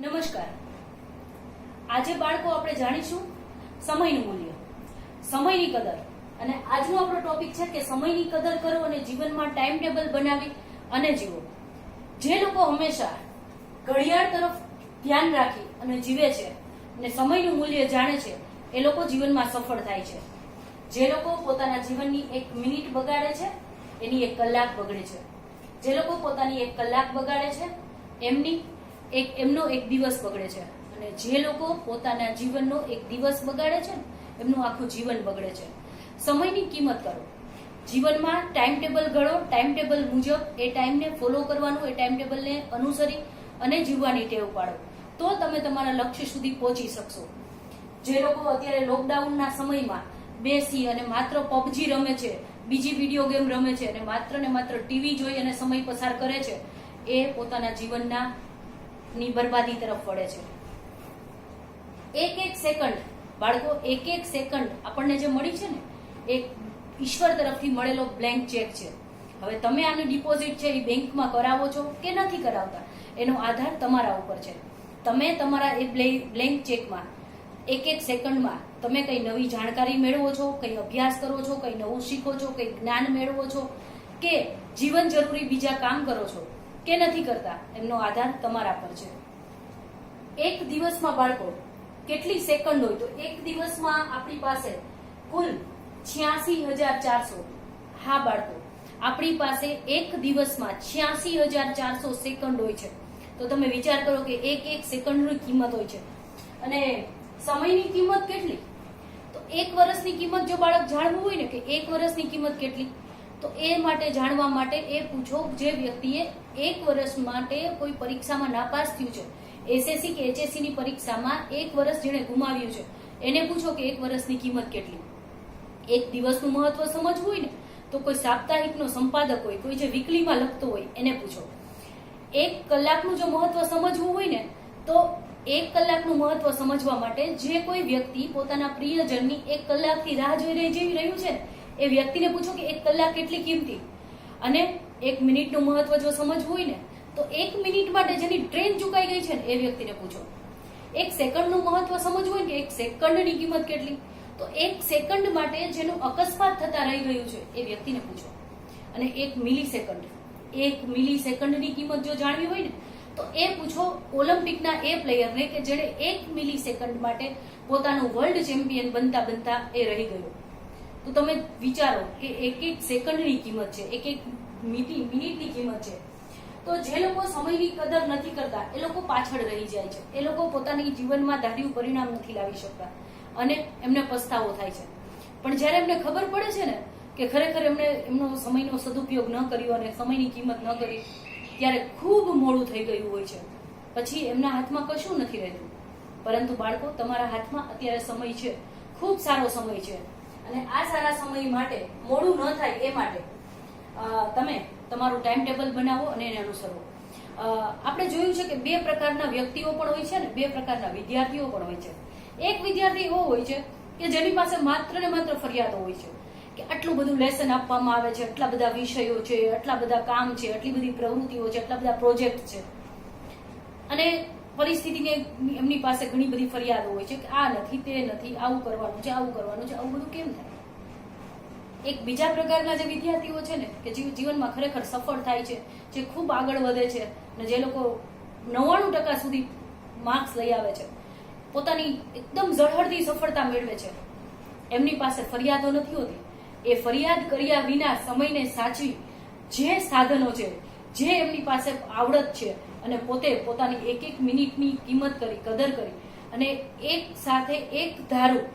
નમસ્કાર. આજે બાળકો આપણે જાણીશું સમયનું મૂલ્ય. સમયની કદર. અને આજનો આપણો ટોપિક છે કે સમયની કદર કરો અને જીવનમાં ટાઈમ ટેબલ બનાવી અને જીવો. જે લોકો હંમેશા ઘડિયાળ તરફ ધ્યાન રાખી અને જીવે છે અને સમયનું મૂલ્ય જાણે છે, એ લોકો જીવનમાં સફળ થાય છે. જે લોકો પોતાના જીવનની એક મિનિટ બગાડે છે, એની એક કલાક બગડે છે. જે લોકો પોતાની એક કલાક બગાડે છે, એમની એક એમનો એક દિવસ બગડે છે. અને જે લોકો પોતાના જીવનનો એક દિવસ બગાડે છે એમનું આખું જીવન બગડે છે. સમયની કિંમત કરો. જીવનમાં ટાઈમ ટેબલ ઘડો ટાઈમ ટેબલ મુજબ એ ટાઈમને ફોલો કરવાનું, એ ટાઈમ ટેબલને અનુસરી અને જીવવાની ટેવ પાડો. તો તમે તમારા લક્ષ્ય સુધી પહોંચી શકશો. જે લોકો અત્યારે લોકડાઉનના સમયમાં બેસી અને માત્ર પબજી રમે છે, બીજી વીડિયો ગેમ રમે છે અને માત્ર ને માત્ર ટીવી જોઈ અને સમય પસાર કરે છે, એ પોતાના જીવનના ની બરબાદી તરફ વળે છે. એક એક સેકન્ડ બાળકો, એક એક સેકન્ડ આપણને જે મળી છે ને એક ઈશ્વર તરફથી મળેલો બ્લેન્ક ચેક છે. હવે તમે આની ડિપોઝિટ છે એ બેંકમાં કરાવો છો કે નથી કરાવતા, એનો આધાર તમારા ઉપર છે. તમે તમારા એ બ્લેન્ક ચેકમાં એક એક સેકન્ડમાં તમે કઈ નવી જાણકારી મેળવો છો, કઈ અભ્યાસ કરો છો, કઈ નવું શીખો છો, કઈ જ્ઞાન મેળવો છો કે જીવન જરૂરી બીજા કામ કરો છો કે નથી કરતા, એમનો આધાર તમારા પર છે. એક દિવસમાં બાળકો, કેટલી સેકન્ડ હોય તો એક દિવસમાં આપણી પાસે કુલ છ્યાસી હજાર ચારસો, હા બાળકો, આપણી પાસે એક દિવસમાં છ્યાસી હજાર ચારસો સેકન્ડ હોય છે. તો તમે વિચાર કરો કે એક એક સેકન્ડની કિંમત હોય છે. અને સમયની કિંમત કેટલી? તો એક વર્ષની કિંમત જો બાળક જાણવું હોય ને કે એક વર્ષની કિંમત કેટલી? તો એ માટે જાણવા માટે એ પૂછો જે વ્યક્તિએ એક વર્ષ માટે કોઈ પરીક્ષામાં નાપાસ થયું છે. એસએસસી કે એચએસસી ની પરીક્ષામાં એક વર્ષ જેણે ગુમાવ્યું છે. એને પૂછો કે એક વર્ષની કિંમત કેટલી? એક દિવસનું મહત્વ સમજવું હોય ને, તો કોઈ સાપ્તાહિકનો સંપાદક હોય, કોઈ જે વીકલીમાં લખતો હોય, એને પૂછો. એક કલાકનું જો મહત્વ સમજવું હોય ને, તો એક કલાકનું મહત્વ સમજવા માટે જે કોઈ વ્યક્તિ પોતાના પ્રિયજનની એક કલાકથી રાહ જોઈ રહી જેવી રહ્યું છે એ વ્યક્તિને પૂછો કે એક કલાક કેટલી કિંમતી? અને એક મિનિટનું મહત્વ જો સમજવું હોય ને, તો એક મિનિટ માટે જેની ટ્રેન ચૂકાઈ ગઈ છે ને, એ વ્યક્તિને પૂછો. એક સેકન્ડનું મહત્વ સમજવું હોય કે એક સેકન્ડની કિંમત કેટલી? તો એક સેકન્ડ માટે જેનું અકસ્માત થતા રહી ગયું છે, એ વ્યક્તિને પૂછો. અને એક મિલી સેકન્ડ એક મિલી સેકન્ડની કિંમત જો જાણવી હોય ને, તો એ પૂછો ઓલિમ્પિકના એ પ્લેયરને કે જેણે એક મિલી સેકન્ડ માટે પોતાનું વર્લ્ડ ચેમ્પિયન બનતા બનતા એ રહી ગયો. તો તમે વિચારો કે એક એક સેકન્ડની કિંમત છે, એક એક મિનિટ, મિનિટની કિંમત છે. તો જે લોકો સમયની કદર નથી કરતા, એ લોકો પાછળ રહી જાય છે. એ લોકો પોતાની જીવનમાં ધાર્યું પરિણામ નથી લાવી શકતા અને એમને પસ્તાવો થાય છે. પણ જ્યારે એમને ખબર પડે છે ને કે ખરેખર એમને એમનો સમયનો સદુપયોગ ન કર્યો અને સમયની કિંમત ન કરી, ત્યારે ખૂબ મોડું થઈ ગયું હોય છે. પછી એમના હાથમાં કશું નથી રહેતું. પરંતુ બાળકો, તમારા હાથમાં અત્યારે સમય છે. ખૂબ સારો સમય છે. અને આ સારા સમય માટે, મોડું ન થાય એ માટે તમે તમારું ટાઈમ ટેબલ બનાવો અને એને અનુસરો. આપણે જોયું છે કે બે પ્રકારના વ્યક્તિઓ પણ હોય છે ને, બે પ્રકારના વિદ્યાર્થીઓ પણ હોય છે. એક વિદ્યાર્થી એવો હોય છે કે જેની પાસે માત્ર ને માત્ર ફરિયાદો હોય છે કે આટલું બધું લેસન આપવામાં આવે છે, આટલા બધા વિષયો છે, આટલા બધા કામ છે, આટલી બધી પ્રવૃત્તિઓ છે, આટલા બધા પ્રોજેક્ટ છે. અને પરિસ્થિતિને એમની પાસે ઘણી બધી ફરિયાદો હોય છે કે આ નથી, તે નથી, આવું કરવાનું છે, આવું કરવાનું છે, આવું બધું કેમ થાય? એક બીજા પ્રકારના જે વિદ્યાર્થીઓ છે ને, કે જે જીવનમાં ખરેખર સફળ થાય છે, જે ખૂબ આગળ વધે છે અને જે લોકો નવ્વાણું ટકા સુધી માર્ક્સ લઈ આવે છે, પોતાની એકદમ ઝળહળતી સફળતા મેળવે છે. એમની પાસે ફરિયાદો નથી હોતી. એ ફરિયાદ કર્યા વિના સમયને સાચવી જે સાધનો છે જે એમની પાસે આવડત છે અને પોતે પોતાની એક એક મિનિટની કિંમત કરી, કદર કરી અને એક સાથે એક ધારું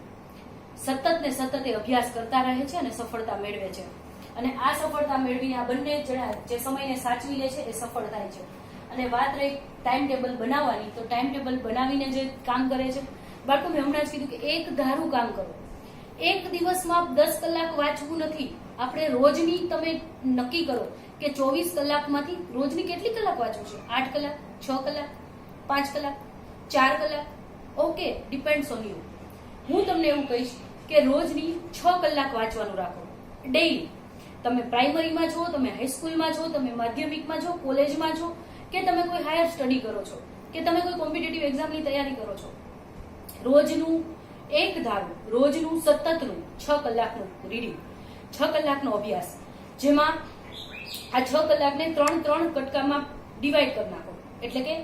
સતત ને સતત એ અભ્યાસ કરતા રહે છે અને સફળતા મેળવે છે. અને આ સફળતા મેળવીને આ બંને જણા જે સમયને સાચવી લે છે એ સફળ થાય છે. અને વાત રહી ટાઈમ ટેબલ બનાવવાની, તો ટાઈમ ટેબલ બનાવીને જે કામ કરે છે, બાળકો મેં હમણાં જ કીધું કે એક ધારું કામ કરો. એક દિવસમાં દસ કલાક વાંચવું નથી. આપણે રોજની તમે નક્કી કરો કે ચોવીસ કલાકમાંથી રોજની કેટલી કલાક વાંચો છે? આઠ કલાક, છ કલાક, પાંચ કલાક, ચાર કલાક? ઓકે ડિપેન્ડ્સ ઓન યુ હું તમને એવું કહીશ કે રોજની છ કલાક વાંચવાનું રાખો. ડેઈલી તમે પ્રાઇમરીમાં છો, તમે હાઈસ્કૂલમાં છો, તમે માધ્યમિકમાં છો, કોલેજમાં છો, કે તમે કોઈ હાયર સ્ટડી કરો છો, કે તમે કોઈ કોમ્પિટિટિવ એક્ઝામની તૈયારી કરો છો. રોજનું એક ધારું, રોજનું સતતનું છ કલાકનું રીડિંગ છ કલાકનો અભ્યાસ, જેમાં આ છ કલાકને ત્રણ ત્રણ કટકામાં ડિવાઈડ કરી નાખો. એટલે કે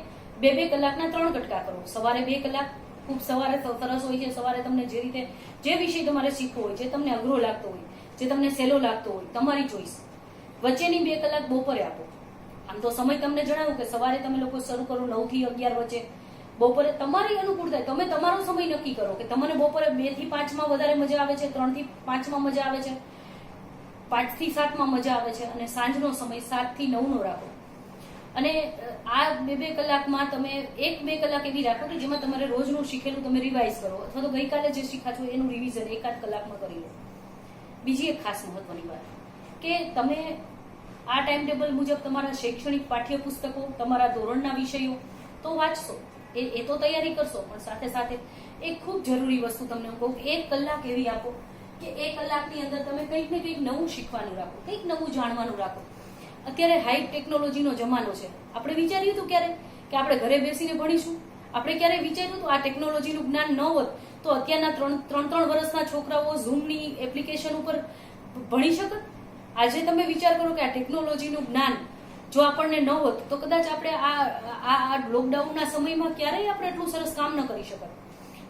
બે બે કલાકના ત્રણ કટકા કરો. સવારે બે કલાક, ખૂબ સવારે સરસ હોય છે. સવારે તમને જે રીતે, જે વિષય તમારે શીખવો હોય, જે તમને અઘરો લાગતો હોય, જે તમને સહેલો લાગતો હોય, તમારી ચોઈસ વચ્ચેની બે કલાક બપોરે આપો. આમ તો સમય તમને જણાવું કે સવારે તમે લોકો શરૂ કરો નવથી અગિયાર વચ્ચે. બપોરે તમારી થાય. તમે તમારો સમય નક્કી કરો કે તમને બપોરે બેથી પાંચમાં વધારે મજા આવે છે, ત્રણથી પાંચમાં મજા આવે છે. પાંચથી સાતમાં મજા આવે છે અને સાંજનો સમય સાતથી નવનો રાખો. અને આ બે બે કલાકમાં તમે એક બે કલાક એવી રાખો કે જેમાં તમારે રોજનું શીખેલું તમે રિવાઇઝ કરો અથવા તો ગઈકાલે જે શીખા છો એનું રિવિઝન એકાદ કલાકમાં કરી લો. બીજી એક ખાસ મહત્વની વાત કે તમે આ ટાઈમ ટેબલ મુજબ તમારા શૈક્ષણિક પાઠ્યપુસ્તકો, તમારા ધોરણના વિષયો તો વાંચશો. એ એ તો તૈયારી કરશો, પણ સાથે સાથે એક ખૂબ જરૂરી વસ્તુ તમને હું કહું એક કલાક એવી આપો કે એક કલાકની અંદર તમે કંઈક ને કંઈક નવું શીખવાનું રાખો, કંઈક નવું જાણવાનું રાખો. અત્યારે હાઈ ટેકનોલોજીનો જમાનો છે. આપણે વિચાર્યું હતું ક્યારે કે આપણે ઘરે બેસીને ભણીશું? આપણે ક્યારે વિચાર્યું હતું આ ટેકનોલોજીનું જ્ઞાન ન હોત, તો અત્યારના ત્રણ ત્રણ ત્રણ વર્ષના છોકરાઓ ઝૂમની એપ્લિકેશન ઉપર ભણી શકત આજે તમે વિચાર કરો કે આ ટેકનોલોજીનું જ્ઞાન જો આપણને ન હોત, તો કદાચ આપણે આ આ લોકડાઉનના સમયમાં ક્યારેય આપણે એટલું સરસ કામ ન કરી શકત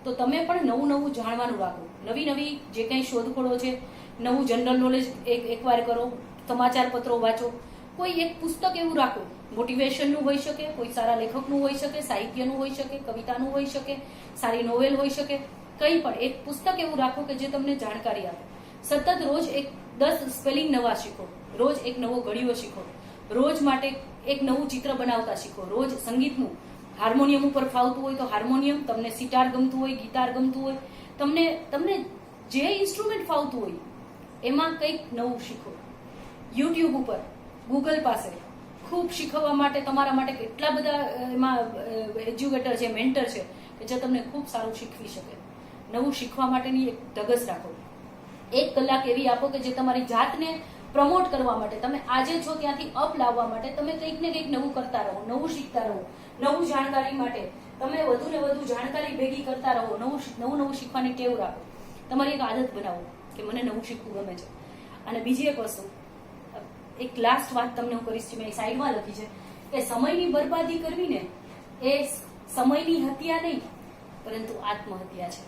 તો તમે પણ નવું નવું જાણવાનું રાખો. નવી નવી જે કંઈ શોધખોળો છે, નવું જનરલ નોલેજ એક એકવાર કરો, સમાચાર પત્રો વાંચો, કોઈ એક પુસ્તક એવું રાખો મોટિવેશનનું હોઈ શકે, કોઈ સારા લેખકનું હોઈ શકે, સાહિત્યનું હોઈ શકે, કવિતાનું હોઈ શકે, સારી નોવેલ હોઈ શકે, કંઈ પણ એક પુસ્તક એવું રાખો કે જે તમને જાણકારી આપે. સતત રોજ એક દસ સ્પેલિંગ નવા શીખો, રોજ એક નવો ઘડીઓ શીખો, રોજ માટે એક નવું ચિત્ર બનાવતા શીખો, રોજ સંગીતનું, હાર્મોનિયમ ઉપર ફાવતું હોય તો હાર્મોનિયમ, તમને સિટાર ગમતું હોય, ગિટાર ગમતું હોય તમને તમને જે ઇન્સ્ટ્રુમેન્ટ ફાવતું હોય, એમાં કંઈક નવું શીખો. યુટ્યુબ ઉપર ગૂગલ પાસે ખૂબ શીખવવા માટે, તમારા માટે કેટલા બધા એમાં એજ્યુકેટર છે મેન્ટર છે, કે જે તમને ખૂબ સારું શીખવી શકે. નવું શીખવા માટેની એક ધગસ રાખો. એક કલાક એવી આપો કે જે તમારી જાતને પ્રમોટ કરવા માટે, તમે આજે છો ત્યાંથી અપ લાવવા માટે, તમે કંઈક ને કંઈક નવું કરતા રહો, નવું શીખતા રહો. નવું જાણકારી માટે તમે વધુ ને વધુ જાણકારી ભેગી કરતા રહો, નવું નવું નવું શીખવાની ટેવ રાખો. તમારી એક આદત બનાવો કે મને નવું શીખવું ગમે છે. અને બીજી એક વસ્તુ, એક લાસ્ટ વાત તમને હું કરીશ મેં સાઈડમાં લખી છે કે સમયની બરબાદી કરવી ને એ સમયની હત્યા નહીં, પરંતુ આત્મહત્યા છે.